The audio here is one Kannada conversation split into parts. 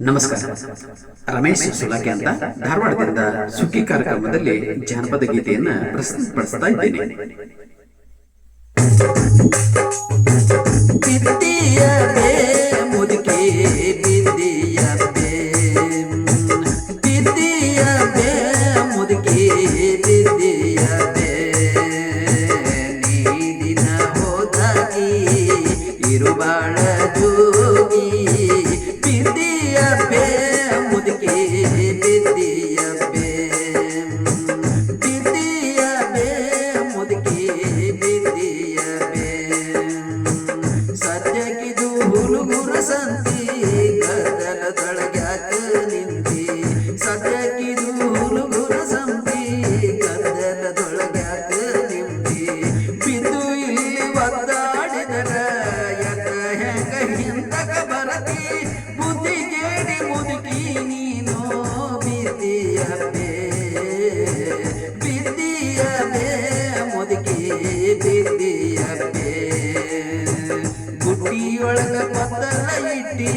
ನಮಸ್ಕಾರ. ರಮೇಶ್ ಸುಲಕೆ ಅಂತ ಧಾರವಾಡದಿಂದ ಸುಗ್ಗಿ ಕಾರ್ಯಕ್ರಮದಲ್ಲಿ ಜಾನಪದ ಗೀತೆಯನ್ನ ಪ್ರಸ್ತುತಪಡಿಸ್ತಾ ಇದ್ದೇನೆ. ಮುದುಕಿ ನೀನು ಬಿದ್ದಿಯ ಬೇ ಬಿದ್ದಿಯ ಬೇ ಮುದುಕಿ ಬಿದ್ದಿಯ ಬೇ ಬುಟ್ಟಿಯೊಳಗ ಪತ್ತಲ ಇಟ್ಟಿ,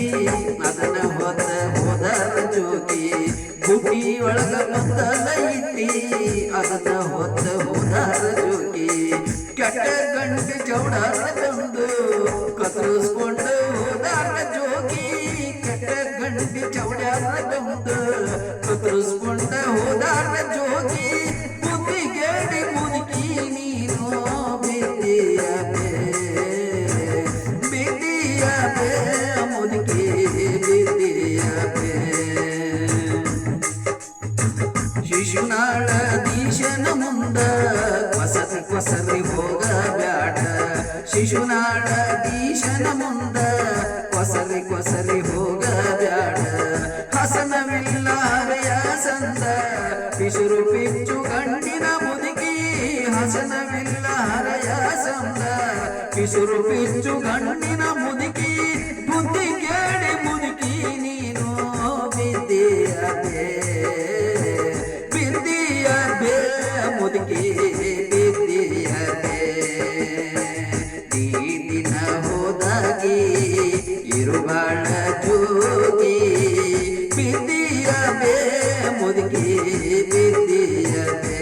ಅದನ್ನ ಹೊತ್ತ ಹೋದರ ಜೋಗಿ ಬುಟ್ಟಿಯೊಳಗ ಪತ್ತಲ ಇಟ್ಟಿ ಹೊತ್ತ ಹೋದರ ಜೋಗಿ ಕೆಟ್ಟ ಗಂಟೆ ಚೌಡಾರ ತಂದು ಕತ್ತರಿಸ್ಕೊಂಡು ಚೌಡಾರ ತಂದು ಕತ್ತರಿಸ್ಕೊಂಡ ಹೋದಾರ ಜೋಗಿ ಬುದ್ಧಿ ಕೇಳಿ ಮುದುಕಿ ನೀನು ಬಿದ್ದಿಯ ಬೇ ಬಿದ್ದಿಯ ಬೇ ಮುದುಕಿ ಬಿದ್ದಿಯ ಬೇ ಶಿಶುನಾಳ ದೀಶನ ಮುಂದ ಕೊಸರಿ ಕೊಸರಿ ಹೋಗ ಬ್ಯಾಡ ಶಿಶುನಾಳ ಹರೆಯ ಸಂದ ಪಿಸುರು ಪಿಚ್ಚು ಗಂಡಿನ ಮುದುಕಿ ಹಸನವಿಲ್ಲ ಹರೆಯ ಸಂದ ಪಿಸುರು ಪಿಚ್ಚು ಗಂಡಿನ ಮುದುಕಿ ಬಿದ್ದಿಯ